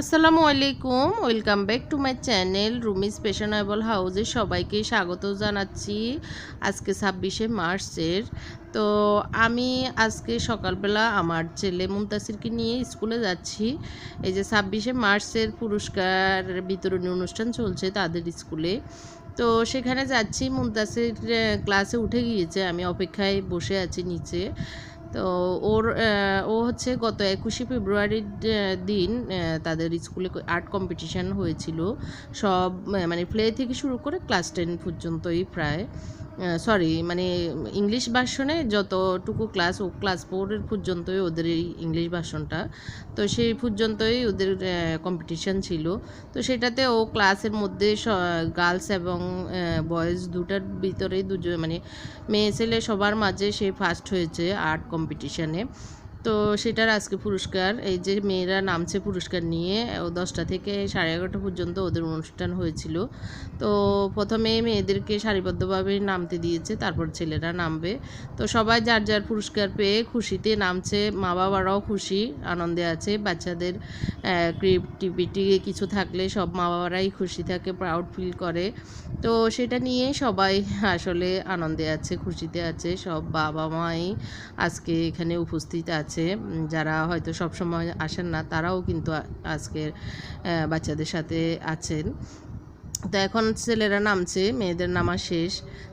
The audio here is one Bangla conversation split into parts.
আসসালামু আলাইকুম, welcome back to my channel Rumi's fashionable হাউসে সবাইকে স্বাগত জানাচ্ছি আজকে ছাব্বিশে মার্চের। তো আমি আজকে সকালবেলা আমার ছেলে মুমতাসিরকে নিয়ে স্কুলে যাচ্ছি। এই যে ছাব্বিশে মার্চের পুরস্কার বিতরণী অনুষ্ঠান চলছে তাদের স্কুলে। তো সেখানে যাচ্ছি মুমতাসির ক্লাসে উঠে গিয়েছে, আমি অপেক্ষায় বসে আছি নিচে। তো ওর ও হচ্ছে গত একুশে ফেব্রুয়ারির দিন তাদের স্কুলে আর্ট কম্পিটিশান হয়েছিল। সব মানে প্লে থেকে শুরু করে ক্লাস টেন পর্যন্তই প্রায়। সরি মানে ইংলিশ ভার্সনে যতটুকু ক্লাস ও ক্লাস ফোরের পর্যন্তই ওদের এই ইংলিশ ভার্সনটা তো সেই পর্যন্তই ওদের কম্পিটিশান ছিল। তো সেটাতে ও ক্লাসের মধ্যে গার্লস এবং বয়েজ দুটার ভিতরেই দুজন মানে মেয়ে ছেলে সবার মাঝে সে ফার্স্ট হয়েছে আর্ট কম্পিটিশানে তো সেটার আজকে পুরস্কার, এই যে মেয়েরা নামছে পুরস্কার নিয়ে, ও দশটা থেকে সাড়ে এগারোটা পর্যন্ত ওদের অনুষ্ঠান হয়েছিল। তো প্রথমে মেয়েদেরকে সারিবদ্ধভাবে নামতে দিয়েছে, তারপর ছেলেরা নামবে। তো সবাই যার যার পুরস্কার পেয়ে খুশিতে নামছে মা বাবারাও খুশি, আনন্দে আছে। বাচ্চাদের ক্রিয়েটিভিটি কিছু থাকলে সব মা বাবারাই খুশি থাকে প্রাউড ফিল করে। তো সেটা নিয়ে সবাই আসলে আনন্দে আছে, খুশিতে আছে। সব বাবা মাই আজকে এখানে উপস্থিত আছে। উম, যারা হয়তো সব সময় আসেন না তারাও কিন্তু আ- আজকে বাচ্চাদের সাথে আছেন। তো এখন ছেলেরা নামছে মেয়েদের নামা শেষ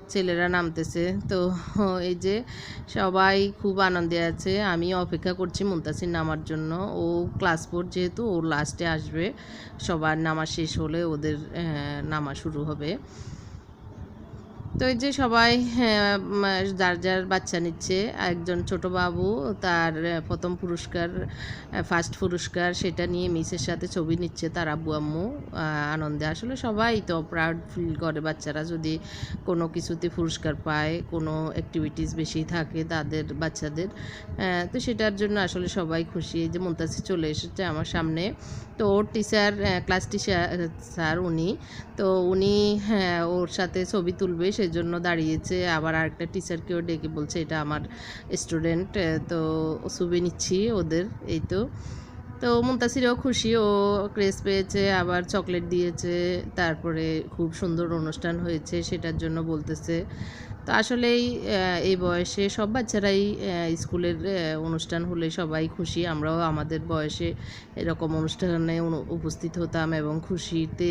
ছেলেরা নামতেছে। তো এই যে সবাই খুব আনন্দে আছে আমি অপেক্ষা করছি মুমতাসির নামার জন্য। ও ক্লাস ফোর যেহেতু ও লাস্টে আসবে সবার নামা শেষ হলে ওদের নামা শুরু হবে। তো এই যে সবাই হ্যাঁ, যার যার বাচ্চা নিচ্ছে একজন ছোট বাবু তার প্রথম পুরস্কার ফার্স্ট পুরস্কার সেটা নিয়ে মিসের সাথে ছবি নিচ্ছে তার আব্বু আম্মু আনন্দে। আসলে সবাই তো প্রাউড ফিল করে বাচ্চারা। যদি কোনো কিছুতে পুরস্কার পায় কোনো অ্যাক্টিভিটিস বেশি থাকে তাদের বাচ্চাদের তো সেটার জন্য আসলে সবাই খুশি। এই যে মুমতাসি চলে এসেছে আমার সামনে। তো ওর টিচার ক্লাস টিচার স্যার উনি, তো উনি হ্যাঁ ওর সাথে ছবি তুলবে, সেজন্য দাঁড়িয়েছে। আবার আরেকটা টিচারকেও ডেকে বলছে, এটা আমার স্টুডেন্ট তো ছবি নিচ্ছি ওদের। এই তো। তো মুমতাসিরও খুশি, ও ক্রেস পেয়েছে, আবার চকলেট দিয়েছে। তারপরে খুব সুন্দর অনুষ্ঠান হয়েছে, সেটার জন্য বলতেছে। তো আসলেই এই বয়সে সব বাচ্চারাই স্কুলের অনুষ্ঠান হলে সবাই খুশি। আমরাও আমাদের বয়সে এরকম অনুষ্ঠানে উপস্থিত হতাম এবং খুশিতে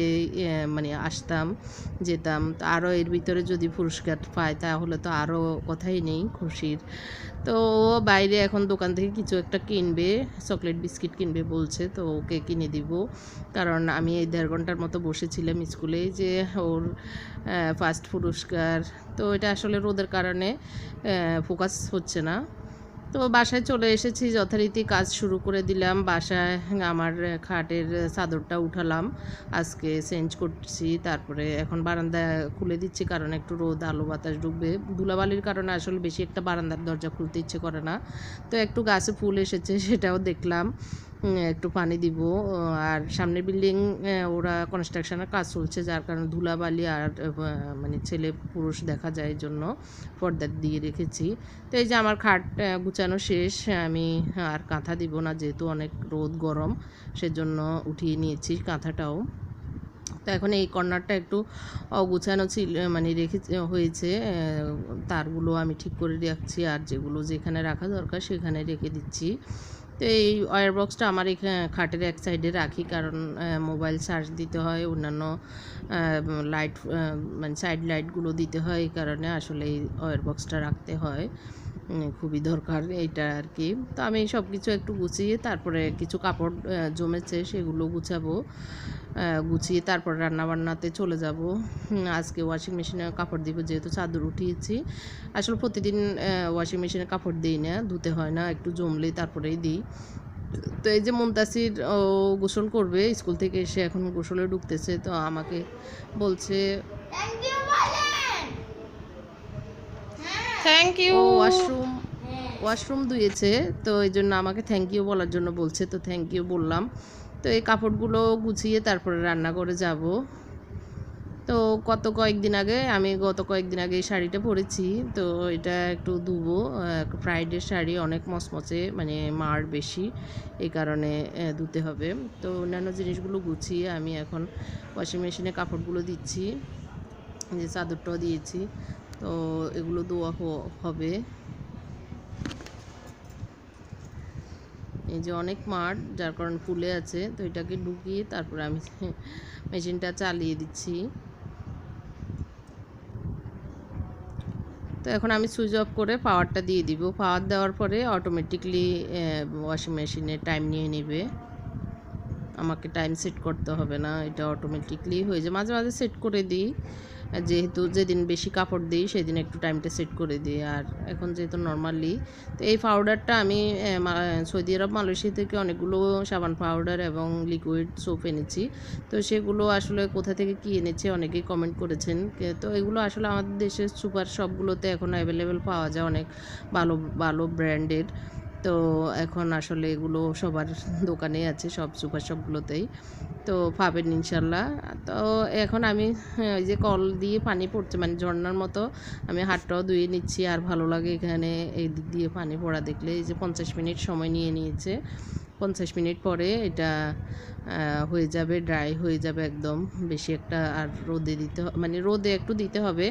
মানে আসতাম, যেতাম। তো আরও এর ভিতরে যদি পুরস্কার পায়, তাহলে তো আরও কথাই নেই খুশির। তো ও বাইরে এখন দোকান থেকে কিছু একটা কিনবে চকলেট বিস্কিট কিনবে বলছে, তো ওকে কিনে দিব। কারণ আমি এই দেড় ঘণ্টার মতো বসেছিলাম স্কুলে যে ওর ফার্স্ট পুরস্কার। তো এটা আসলে রোদের কারণে ফোকাস হচ্ছে না। তো বাসায় চলে এসেছি, যথারীতি কাজ শুরু করে দিলাম। বাসায় আমার খাটের চাদরটা উঠালাম, আজকে চেঞ্জ করছি, তারপরে এখন বারান্দা খুলে দিচ্ছি কারণ একটু রোদ, আলো, বাতাস ঢুকবে। ধুলাবালির কারণে আসলে বেশি একটা বারান্দার দরজা খুলতে ইচ্ছে করে না। তো একটু গাছে ফুল এসেছে, সেটাও দেখলাম। একটু পানি দিব। আর সামনে বিল্ডিং ওরা কনস্ট্রাকশনের কাজ চলছে, যার কারণে ধুলাবালি আর মানে ছেলে পুরুষ দেখা যায় জন্য পর্দা দিয়ে রেখেছি। তো এই যে আমার খাট গুছানো শেষ, আমি আর কাঁথা দিব না, যেহেতু অনেক রোদ, গরম, সেজন্য উঠিয়ে নিয়েছি কাঁথাটাও। তো এখন এই কর্নারটা একটু অগুছানো ছিল মানে রেখে হয়েছে তারগুলো আমি ঠিক করে রাখছি, আর যেগুলো যেখানে রাখা দরকার সেখানে রেখে দিচ্ছি। তো এই ওয়ার বক্সটা আমার এই খাটের এক সাইডে রাখি, কারণ মোবাইল চার্জ দিতে হয়, অন্যান্য লাইট মানে সাইড লাইটগুলো দিতে হয়, এই কারণে আসলে এই ওয়ার বক্সটা রাখতে হয়। খুবই দরকার এইটা আর কি তো আমি সব কিছু একটু গুছিয়ে তারপরে কিছু কাপড় জমেছে সেগুলো গুছাবো। গুছিয়ে তারপর রান্নাবান্নাতে চলে যাব। আজকে ওয়াশিং মেশিনে কাপড় দিব যেহেতু চাদর উঠিয়েছি। আসলে প্রতিদিন ওয়াশিং মেশিনে কাপড় দিই না, ধুতে হয় না, একটু জমলেই তারপরেই দিই। তো এই যে মুমতাসির ও গোসল করবে, স্কুল থেকে এসে এখন গোসলে ঢুকতেছে, তো আমাকে বলছে থ্যাংক ইউ ওয়াশরুম ওয়াশরুম ধুয়েছে, তো এই জন্য আমাকে থ্যাংক ইউ বলার জন্য বলছে, তো থ্যাংক ইউ বললাম। তো এই কাপড়গুলো গুছিয়ে তারপরে রান্না করে যাব। তো কত কয়েকদিন আগে, আমি গত কয়েকদিন আগে এই শাড়িটা পরেছি, তো এটা একটু ধুবো ফ্রাইডের শাড়ি অনেক মচমচে মানে মার বেশি, এই কারণে ধুতে হবে। তো অন্যান্য জিনিসগুলো গুছিয়ে আমি এখন ওয়াশিং মেশিনে কাপড়গুলো দিচ্ছি, যে চাদরটাও দিয়েছি তো এগুলো হ- হবে। এই যে অনেক মাঠ যার কারণে ফুলে আছে, তো এটাকে ঢুকিয়ে তারপরে আমি মেশিনটা চালিয়ে দিচ্ছি। তো এখন আমি সুইচ অফ করে পাওয়ারটা দিয়ে দিব। পাওয়ার দেওয়ার পরে অটোমেটিকলি ওয়াশিং মেশিনে টাইম নিয়ে নেবে। আমাকে টাইম সেট করতে হবে না, এটা অটোমেটিকলি হয়ে যায়। মাঝে মাঝে সেট করে দিই। যেহেতু যেদিন বেশি কাপড় দিই, সেদিন একটু টাইমটা সেট করে দিই। আর এখন যেহেতু নর্মালি তো এই পাউডারটা আমি সৌদি আরব, মালয়েশিয়া থেকে অনেকগুলো সাবান পাউডার এবং লিকুইড সোপ এনেছি। তো সেগুলো আসলে কোথা থেকে কী এনেছে অনেকেই কমেন্ট করেছেন। তো এগুলো আসলে আমাদের দেশের সুপার শপগুলোতে এখন অ্যাভেলেবেল পাওয়া যায় অনেক ভালো ভালো ব্র্যান্ডের তো এখন আসলে এগুলো সবার দোকানে আছে সব সুপার শপগুলোতেই তো পাবেন ইনশাল্লাহ। তো এখন আমি হ্যাঁ, ওই যে কল দিয়ে পানি পড়ছে মানে ঝর্নার মতো আমি হাতটাও ধুয়ে নিচ্ছি আর ভালো লাগে এখানে এই দিক দিয়ে পানি পড়া দেখলে। এই যে পঞ্চাশ মিনিট সময় নিয়ে নিয়েছে পঞ্চাশ মিনিট পরে এটা হয়ে যাবে ড্রাই হয়ে যাবে একদম। বেশি একটা আর রোদে দিতে মানে রোদে একটু দিতে হবে।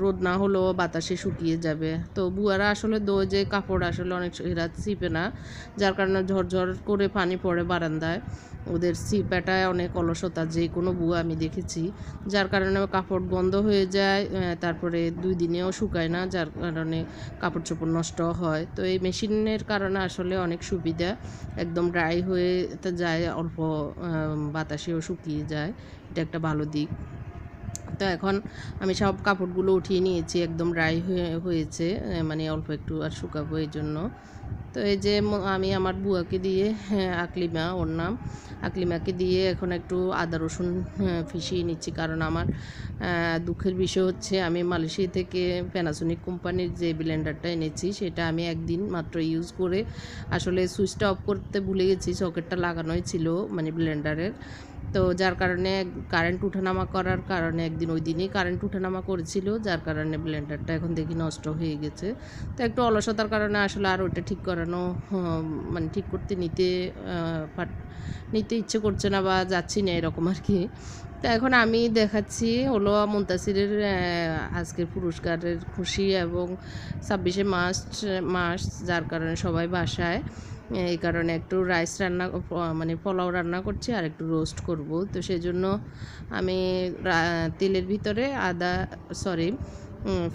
রোদ না হলেও বাতাসে শুকিয়ে যাবে। তো বুয়ারা আসলে দো যে কাপড় আসলে অনেক এরা ছিপে না। যার কারণে ঝরঝর করে পানি পড়ে বারান্দায়। ওদের সিপাটায় অনেক অলসতা, যে কোনো বুয়া আমি দেখেছি। যার কারণে কাপড় বন্ধ হয়ে যায় তারপরে দুই দিনেও শুকায় না, যার কারণে কাপড় চোপড় নষ্ট হয়। তো এই মেশিনের কারণে আসলে অনেক সুবিধা। একদম ড্রাই হয়ে যায় অল্প বাতাসেও শুকিয়ে যায়। এটা একটা ভালো দিক। তো এখন আমি সব কাপড়গুলো উঠিয়ে নিয়েছি, একদম ড্রাই হয়ে, হয়েছে মানে অল্প একটু আর শুকাবো এই জন্য। তো এই যে আমি আমার বুয়াকে দিয়ে হ্যাঁ, আকলিমা ওর নাম। আকলিমাকে দিয়ে এখন একটু আদা রসুন হ্যাঁ, ফিশিয়ে নিচ্ছি। কারণ আমার দুঃখের বিষয় হচ্ছে আমি মালয়েশিয়া থেকে প্যানাসোনিক কোম্পানির যে ব্লেন্ডারটা এনেছি সেটা আমি একদিন মাত্র ইউজ করে আসলে সুইচটা অফ করতে ভুলে গেছি। সকেটটা লাগানোই ছিল মানে ব্লেন্ডারের তো যার কারণে কারেন্ট উঠানামা করার কারণে একদিন ওই দিনই কারেন্ট উঠানামা করেছিল, যার কারণে ব্লেন্ডারটা এখন দেখি নষ্ট হয়ে গেছে। তো একটু অলসতার কারণে আসলে আর ওইটা ঠিক করানো মানে ঠিক করতে নিতে নিতে ইচ্ছে করছে না বা যাচ্ছি না এরকম আর কি। তো এখন আমি দেখাচ্ছি হলো মুন্তাসিরের আজকের পুরস্কারের খুশি এবং ছাব্বিশে মার্চ মাস যার কারণে সবাই বাসায়। এই কারণে একটু রাইস রান্না মানে পোলাও রান্না করছি আর একটু রোস্ট করব। তো সেই জন্য আমি তেলের ভিতরে আদা সরি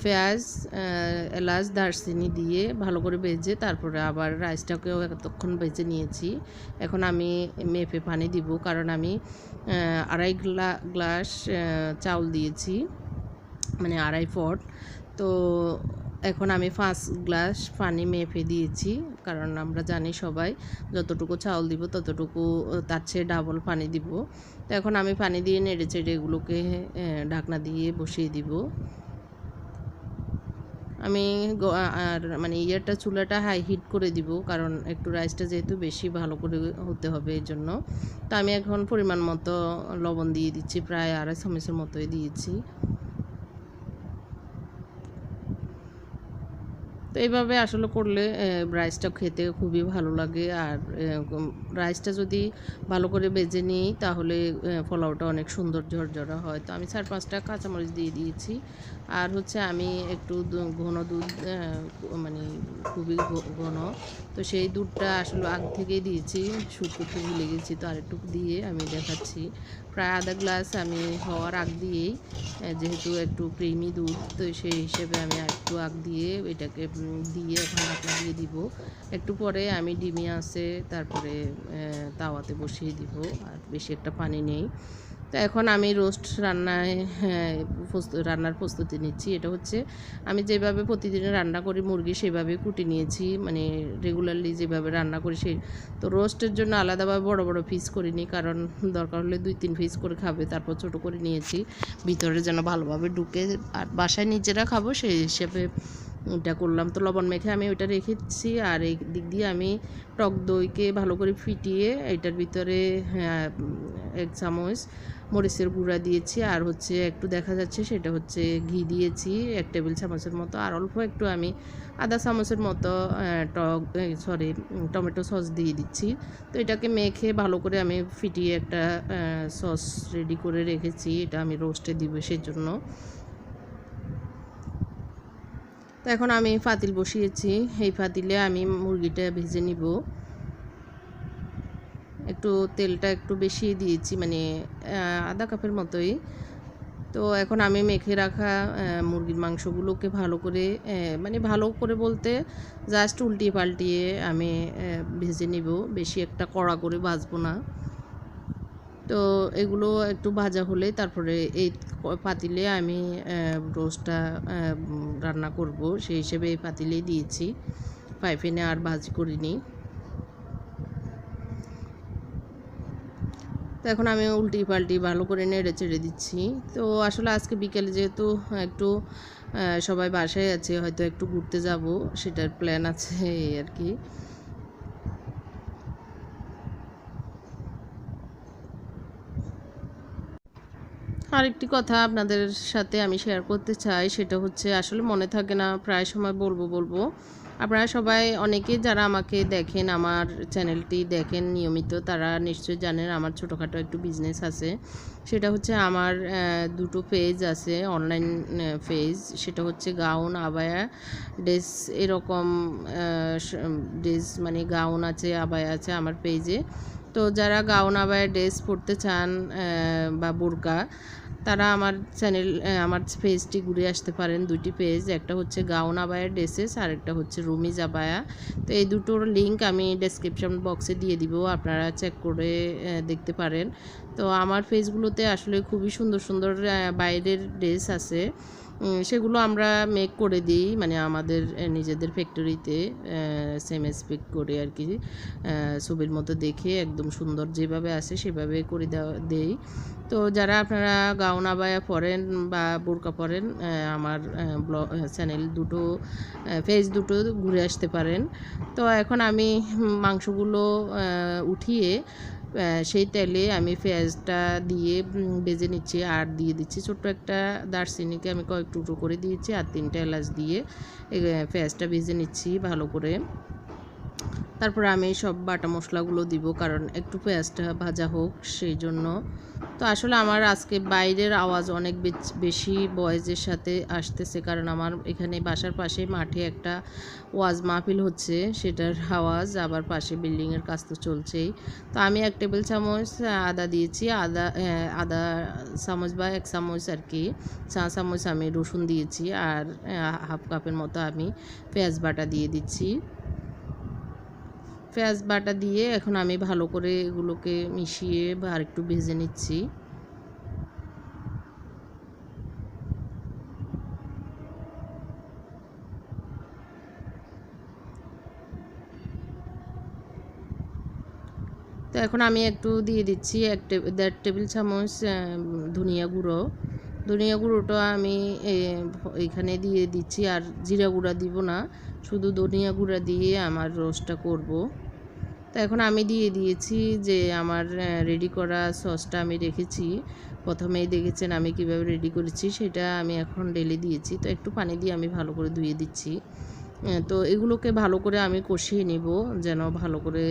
পেঁয়াজ এলাচ, দারচিনি দিয়ে ভালো করে ভেজে তারপরে আবার রাইসটাকেও এতক্ষণ ভেজে নিয়েছি। এখন আমি মেপে পানি দিব কারণ আমি আড়াই গ্লা, গ্লাস চাউল দিয়েছি মানে আড়াই পট তো এখন আমি পাঁচ গ্লাস পানি মেপে দিয়েছি, কারণ আমরা জানি সবাই যতটুকু চাউল দিব ততটুকু তার চেয়ে ডাবল পানি দিব। তো এখন আমি পানি দিয়ে নেড়ে চেড়ে এগুলোকে ঢাকনা দিয়ে বসিয়ে দিব। আমি আর মানে ইয়েটা, চুলাটা হাই হিট করে দিব, কারণ একটু রাইসটা যেহেতু বেশি ভালো করে হতে হবে এই জন্য তো আমি এখন পরিমাণ মতো লবণ দিয়ে দিচ্ছি, প্রায় আড়াই চামচের মতোই দিয়েছি। তো এইভাবে আসলে করলে রাইসটা খেতে খুবই ভালো লাগে। আর রাইসটা যদি ভালো করে বেজে নিই তাহলে আহ, পোলাওটা অনেক সুন্দর ঝরঝরা হয়। তো আমি চার পাঁচটা কাঁচামরিচ দিয়ে দিয়েছি। আর হচ্ছে আমি একটু ঘন দুধ মানে খুবই ঘন। তো সেই দুধটা আসলে আগ থেকেই দিয়েছি শুট করতে ভুলে গেছি তো আরেকটু দিয়ে আমি দেখাচ্ছি। প্রায় আধা গ্লাস আমি হওয়ার আগ দিয়েই যেহেতু একটু ক্রিমি দুধ, তো সেই হিসেবে আমি একটু আগ দিয়ে এটাকে দিয়ে এখন ঢাকনা দিয়ে দিব। একটু পরে আমি ডিমি আছে, তারপরে তাওয়াতে বসিয়ে দিব, আর বেশি একটা পানি নেই। তো এখন আমি রোস্ট রান্নায় হ্যাঁ, রান্নার প্রস্তুতি নিচ্ছি। এটা হচ্ছে আমি যেভাবে প্রতিদিন রান্না করি মুরগি সেভাবে কুটি নিয়েছি। মানে রেগুলারলি যেভাবে রান্না করি সেই তো রোস্টের জন্য আলাদাভাবে বড় বড় পিস করিনি। কারণ দরকার হলে দুই তিন পিস করে খাবে তারপর ছোট করে নিয়েছি। ভিতরে যেন ভালোভাবে ঢুকে আর বাসায় নিজেরা খাব সেই হিসেবে এটা করলাম। তো লবণ মেখে আমি ওইটা রেখেছি। আর এই দিক দিয়ে আমি টক দইকে ভালো করে ফিটিয়ে এটার ভিতরে হ্যাঁ, এক চামচ মরিচের গুঁড়া দিয়েছি, আর হচ্ছে একটু দেখা যাচ্ছে সেটা হচ্ছে ঘি দিয়েছি, এক টেবিল চামচের মতো, আর অল্প একটু আমি আধা চামচের মতো টক সরি টমেটো সস দিয়ে দিচ্ছি। তো এটাকে মেখে ভালো করে আমি ফিটিয়ে একটা সস রেডি করে রেখেছি, এটা আমি রোস্টে দিব সেজন্য। তো এখন আমি ফাতিল বসিয়েছি, এই ফাতিলে আমি মুরগিটা ভেজে নিব। একটু তেলটা একটু বেশি দিয়েছি মানে আধা কাপের মতোই। তো এখন আমি মেখে রাখা মুরগির মাংসগুলোকে ভালো করে মানে ভালো করে বলতে জাস্ট উল্টিয়ে পাল্টিয়ে আমি ভেজে নিব। বেশি একটা কড়া করে ভাজবো না। তো এগুলো একটু ভাজা হলে তারপরে এই পাতিলে আমি রোস্টটা রান্না করব। সেই হিসেবে এই পাতিলেই দিয়েছি। পাইফেনে আর ভাজি করিনি। তো এখন আমি উল্টি পাল্টি ভালো করে নেড়ে চেড়ে দিচ্ছি। তো আসলে আজকে বিকেলে যেহেতু একটু সবাই বাসায় আছে, হয়তো একটু ঘুরতে যাব, সেটার প্ল্যান আছে আর কি। আরেকটি কথা আপনাদের সাথে আমি শেয়ার করতে চাই, সেটা হচ্ছে আসলে মনে থাকে না, প্রায় সময় বলব বলব। আপনারা সবাই অনেকে যারা আমাকে দেখেন, আমার চ্যানেলটি দেখেন, নিয়মিত তারা নিশ্চয়ই জানেন আমার ছোটোখাটো একটু বিজনেস আছে। সেটা হচ্ছে আমার দুটো পেজ আছে অনলাইন পেজ সেটা হচ্ছে গাউন, আবায়া ড্রেস এরকম ড্রেস মানে গাউন আছে, আবায়া আছে আমার পেজে তো যারা গাউন, আবায়া ড্রেস পরতে চান বা বোরকা তারা আমার চ্যানেল আমার পেজটি ঘুরে আসতে পারেন। দুটি পেজ একটা হচ্ছে গাউন আবায়া ড্রেসেস আর একটা হচ্ছে রুমিজ আবায়া তো এই দুটোর লিঙ্ক আমি ডেসক্রিপশন বক্সে দিয়ে দিব, আপনারা চেক করে দেখতে পারেন। তো আমার পেজগুলোতে আসলে খুবই সুন্দর সুন্দর বাইরের ড্রেস আছে। সেগুলো আমরা মেক করে দিই মানে আমাদের নিজেদের ফ্যাক্টরিতে সেম স্পিক করে আর কি। ছবির মতো দেখে একদম সুন্দর যেভাবে আসে সেভাবে করে দেওয়া, দেই। তো যারা আপনারা গাউন আবায়া পরেন বা বোরকা পরেন আমার ব্লগ চ্যানেল দুটো ফেজ দুটো ঘুরে আসতে পারেন। তো এখন আমি মাংসগুলো উঠিয়ে সেই তেলে আমি পেঁয়াজটা দিয়ে বেজে নিচ্ছি, আর দিয়ে দিচ্ছি। ছোট্ট একটা দারচিনিকে আমি কয়েক টুকরো করে দিয়েছি, আর তিনটা এলাচ দিয়ে পেঁয়াজটা ভেজে নিচ্ছি ভালো করে। তারপরে আমি সব বাটা মশলাগুলো দিব, কারণ একটু পেঁয়াজটা ভাজা হোক সেই জন্য। তো আসলে আমার আজকে বাইরের আওয়াজ অনেক বেশি বয়েজের সাথে আসতেছে, কারণ আমার এখানে বাসার পাশে মাঠে একটা ওয়াজ মাহফিল হচ্ছে, সেটার আওয়াজ আবার পাশে বিল্ডিংয়ের কাজ তো চলছেই। তো আমি এক টেবিল চামচ আদা দিয়েছি, আদা আদা চামচ বা এক চামচ আর কি, চা চামচ আমি রসুন দিয়েছি, আর হাফ কাপের মতো আমি পেঁয়াজ বাটা দিয়ে দিচ্ছি। পেঁয়াজ বাটা দিয়ে এখন আমি ভালো করে এগুলোকে মিশিয়ে বা আরেকটু ভেজে নিচ্ছি। তো এখন আমি একটু দিয়ে দিচ্ছি এক টেবিল দেড় টেবিল চামচ ধনিয়া গুঁড়ো। ধনিয়া গুঁড়োটা আমি এখানে দিয়ে দিচ্ছি, আর জিরা গুঁড়া দিব না। শুধু ধনিয়া গুঁড়া দিয়ে আমার রোস্টটা করব। তো এখন আমি দিয়ে দিয়েছি যে আমার রেডি করা সসটা আমি রেখেছি। প্রথমেই দেখেছেন আমি কীভাবে রেডি করেছি, সেটা আমি এখন ঢেলে দিয়েছি। তো একটু পানি দিয়ে আমি ভালো করে ধুয়ে দিচ্ছি। তো এগুলোকে ভালো করে আমি কষিয়ে নিব যেন ভালো করে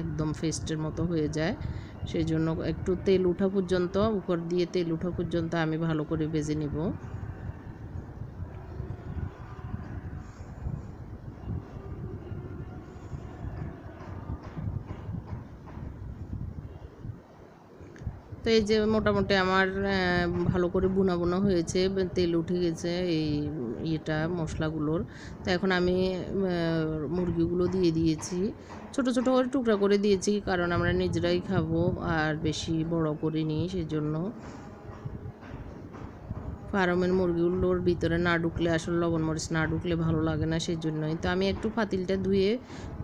একদম ফেস্টের মতো হয়ে যায়। সেই জন্য একটু তেল উঠা পর্যন্ত, উপর দিয়ে তেল উঠা পর্যন্ত আমি ভালো করে ভেজে নিব। তো এই যে মোটামুটি আমার ভালো করে বুনা বোনা হয়েছে, তেল উঠে গেছে এই ইয়েটা, মশলাগুলোর। তো এখন আমি মুরগিগুলো দিয়ে দিয়েছি। ছোট ছোট করে টুকরা করে দিয়েছি, কারণ আমরা নিজেরাই খাব আর বেশি বড় করিনি সেই জন্য ফার্মের মুরগিগুলোর ভিতরে না ঢুকলে, আসলে লবণ মরিচ না ঢুকলে ভালো লাগে না সেই জন্যই তো আমি একটু ফাতিলটা ধুয়ে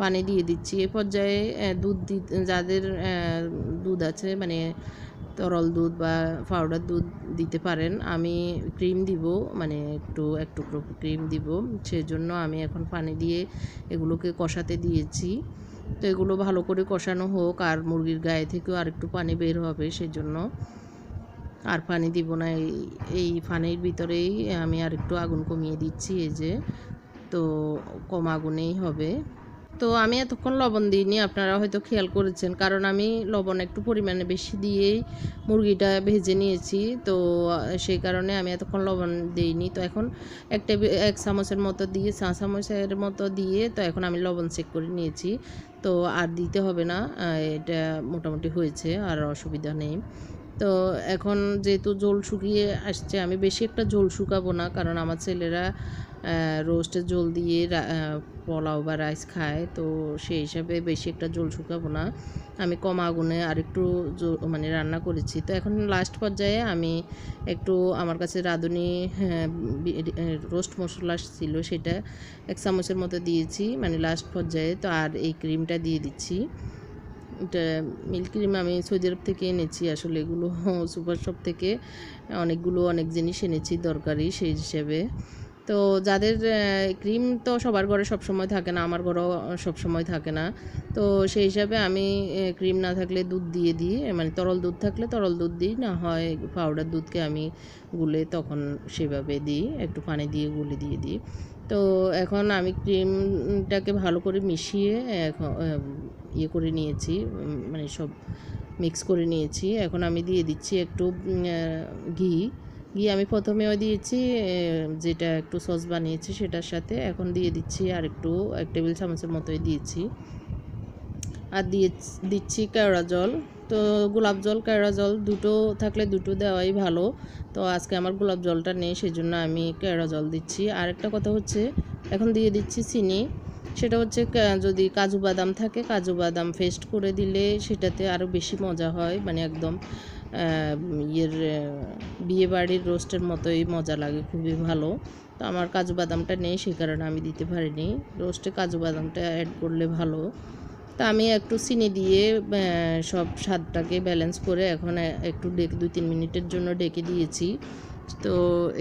পানি দিয়ে দিচ্ছি। এ পর্যায়ে দুধ যাদের দুধ আছে মানে তরল দুধ বা পাউডার দুধ দিতে পারেন। আমি ক্রিম দিব মানে একটু, এক টুকরো ক্রিম দিব। সেজন্য আমি এখন পানি দিয়ে এগুলোকে কষাতে দিয়েছি। তো এগুলো ভালো করে কষানো হোক, আর মুরগির গায়ে থেকেও আর একটু পানি বের হবে, সেজন্য আর পানি দিব না। এই পানির ভিতরেই আমি আর একটু আগুন কমিয়ে দিচ্ছি, এই যে। তো কম আগুনেই হবে। তো আমি এতক্ষণ লবণ দিইনি, আপনারা হয়তো খেয়াল করেছেন, কারণ আমি লবণ একটু পরিমাণে বেশি দিয়েই মুরগিটা ভেজে নিয়েছি, তো সেই কারণে আমি এতক্ষণ লবণ দিইনি। তো এখন এক টেবিল, এক চামচের মতো দিয়ে, চা চামচের মতো দিয়ে, তো এখন আমি লবণ চেক করে নিয়েছি। তো আর দিতে হবে না এটা মোটামুটি হয়েছে, আর অসুবিধা নেই। তো এখন যেহেতু জল শুকিয়ে আসছে, আমি বেশি একটা জল শুকাবো না। কারণ আমার ছেলেরা রোস্টের জল দিয়ে পোলাও বা রাইস খায়, তো সেই হিসাবে বেশি একটা জল শুকাবো না। আমি কম আগুনে আর একটু মানে রান্না করেছি। তো এখন লাস্ট পর্যায়ে আমি একটু আমার কাছে রাঁধুনি রোস্ট মশলা ছিল সেটা এক চামচের মতো দিয়েছি মানে লাস্ট পর্যায়ে। তো আর এই ক্রিমটা দিয়ে দিচ্ছি। এটা মিল্ক ক্রিম আমি সৌদি আরব থেকে এনেছি। আসলে এগুলো সুপার শপ থেকে অনেকগুলো, অনেক জিনিস এনেছি দরকারি সেই হিসেবে। তো যাদের ক্রিম তো সবার ঘরে সবসময় থাকে না, আমার ঘরেও সবসময় থাকে না। তো সেই হিসাবে আমি ক্রিম না থাকলে দুধ দিয়ে দিই মানে তরল দুধ থাকলে তরল দুধ দিই, না হয় পাউডার দুধকে আমি গুলে তখন সেভাবে দিই, একটু পানি দিয়ে গুলে দিয়ে দিই। তো এখন আমি ক্রিমটাকে ভালো করে মিশিয়ে এখন ইয়ে করে নিয়েছি মানে সব মিক্স করে নিয়েছি। এখন আমি দিয়ে দিচ্ছি একটু ঘি। ঘি আমি প্রথমেও দিয়েছি যেটা একটু সস বানিয়েছি সেটার সাথে। এখন দিয়ে দিচ্ছি আর একটু, এক টেবিল চামচের মতোই দিয়েছি। আর দিয়ে দিচ্ছি কেওড়া জল। তো গোলাপ জল, কেওড়া জল দুটো থাকলে দুটো দেওয়াই ভালো। তো আজকে আমার গোলাপ জলটা নেই সেই জন্য আমি কেওড়া জল দিচ্ছি। আর একটা কথা হচ্ছে, এখন দিয়ে দিচ্ছি চিনি। সেটা হচ্ছে যদি কাজু বাদাম থাকে, কাজু বাদাম ফেস্ট করে দিলে সেটাতে আরও বেশি মজা হয়। মানে একদম ইয়ের বিয়ে বাড়ির রোস্টের মতোই মজা লাগে, খুবই ভালো। তো আমার কাজু বাদামটা নেই, সেই কারণে আমি দিতে পারিনি। রোস্টে কাজু বাদামটা অ্যাড করলে ভালো। তা আমি একটু চিনি দিয়ে সব স্বাদটাকে ব্যালেন্স করে এখন একটু ডেকে, দুই, তিন মিনিটের জন্য ডেকে দিয়েছি। তো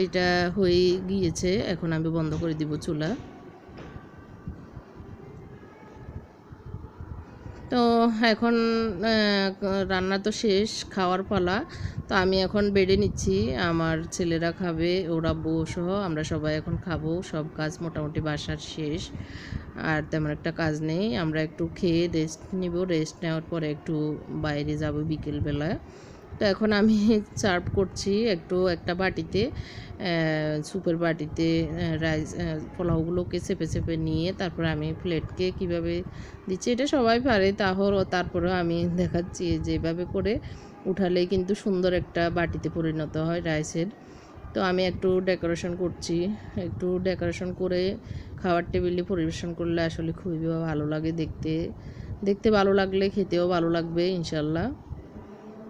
এটা হয়ে গিয়েছে, এখন আমি বন্ধ করে দিব চুলা। তো এখন রান্না তো শেষ, খাওয়ার পালা। তো আমি এখন বেড়ে নিচ্ছি, আমার ছেলেরা খাবে, ওরা বউ সহ, আমরা সবাই এখন খাব, সব কাজ মোটামুটি বাসার শেষ। আর তেমন একটা কাজ নেই, আমরা একটু খেয়ে রেস্ট নিব রেস্ট নেওয়ার পরে একটু বাইরে যাব বিকেলবেলায় তো এখন আমি সার্ভ করছি একটু একটা বাটিতে সুপের বাটিতে রাইস পোলাওগুলোকে চেপে চেপে নিয়ে তারপর আমি প্লেটকে কীভাবে দিচ্ছি এটা সবাই পারে তাহলে তারপরেও আমি দেখাচ্ছি যেভাবে করে উঠালে কিন্তু সুন্দর একটা বাটিতে পরিণত হয় রাইসের। তো আমি একটু ডেকোরেশন করছি, একটু ডেকোরেশন করে খাওয়ার টেবিলে পরিবেশন করলে আসলে খুবই ভালো লাগে দেখতে। দেখতে ভালো লাগলে খেতেও ভালো লাগবে ইনশাল্লাহ।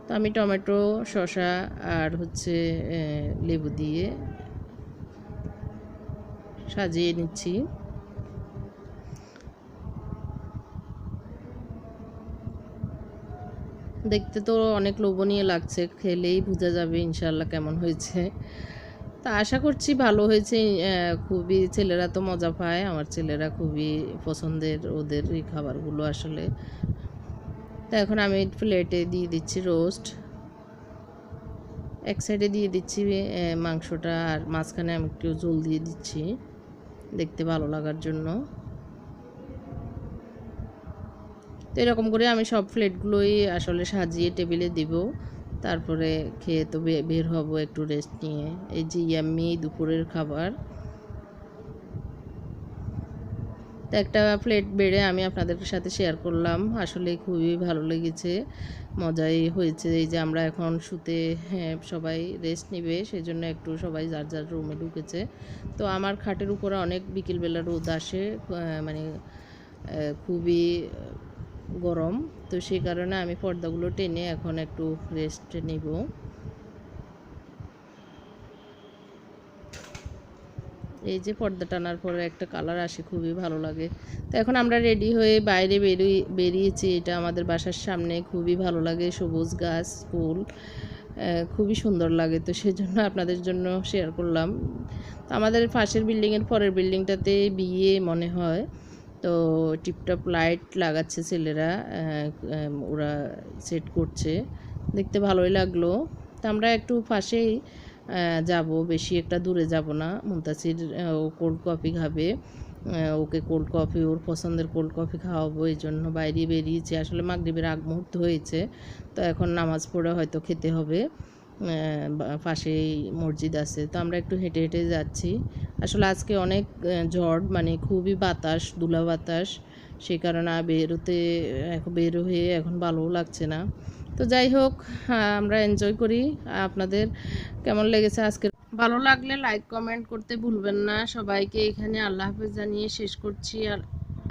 তো আমি টমেটো, শসা আর হচ্ছে লেবু দিয়ে সাজিয়ে নিচ্ছি। দেখতে তো অনেক লোভনীয় লাগছে, খেলেই বোঝা যাবে ইনশাল্লাহ কেমন হয়েছে। তা আশা করছি ভালো হয়েছে খুবই ছেলেরা তো মজা পায়, আমার ছেলেরা খুবই পছন্দের ওদের এই খাবারগুলো আসলে। এখন আমি প্লেটে দিয়ে দিচ্ছি রোস্ট এক সাইডে দিয়ে দিচ্ছি মাংসটা আর মাঝখানে আমি একটু জল দিয়ে দিচ্ছি, দেখতে ভালো লাগার জন্য। তো এরকম করে আমি সব প্লেটগুলোই আসলে সাজিয়ে টেবিলে দিব। তারপরে খেয়ে তো বের হব একটু রেস্ট নিয়ে। এই যে ইয়াম্মি দুপুরের খাবার তো একটা প্লেট বেড়ে আমি আপনাদের সাথে শেয়ার করলাম। আসলে খুবই ভালো লেগেছে, মজাই হয়েছে। এই যে আমরা এখন শুতে হ্যাঁ সবাই রেস্ট নিবে সেই জন্য একটু সবাই যার যার রুমে ঢুকেছে। তো আমার খাটের উপরে অনেক বিকেলবেলা রোদ আসে মানে খুবই গরম। তো সেই কারণে আমি পর্দাগুলো টেনে এখন একটু রেস্ট নিব। এই যে পর্দা টানার পরে একটা কালার আসে, খুবই ভালো লাগে। তো এখন আমরা রেডি হয়ে বাইরে বেরিয়ে বেরিয়েছি। এটা আমাদের বাসার সামনে, খুবই ভালো লাগে। সবুজ গাছ, ফুল খুবই সুন্দর লাগে। তো সেজন্য আপনাদের জন্য শেয়ার করলাম। তো আমাদের পাশের বিল্ডিংয়ের পরের বিল্ডিংটাতে বিয়ে মনে হয়। তো টিপটপ লাইট লাগাচ্ছে ছেলেরা ওরা সেট করছে। দেখতে ভালোই লাগল। তো আমরা একটু পাশেই যাব, বেশি একটা দূরে যাব না। মুন্তাসির ও কোল্ড কফি খাবে। ওকে কোল্ড কফি ওর পছন্দের কোল্ড কফি খাওয়াবো, এই জন্য বাইরে বেরিয়েছে। আসলে মাগরিবের আগ মুহূর্ত হয়েছে, তো এখন নামাজ পড়ে হয়তো খেতে হবে। পাশেই মসজিদ আছে, তো আমরা একটু হেঁটে হেঁটে যাচ্ছি। আসলে আজকে অনেক ঝড় মানে খুবই বাতাস দুলা বাতাস সেই কারণে বেরোতে, এখন বের হয়ে এখন ভালোও লাগছে না। তো যাই হোক আমরা এনজয় করি। আপনাদের কেমন লেগেছে আজকে ভালো লাগলে লাইক কমেন্ট করতে ভুলবেন না। সবাইকে এখানে আল্লাহ হাফেজ জানিয়ে শেষ করছি। আর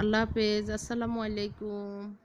আল্লাহ হাফেজ। আসসালামু আলাইকুম।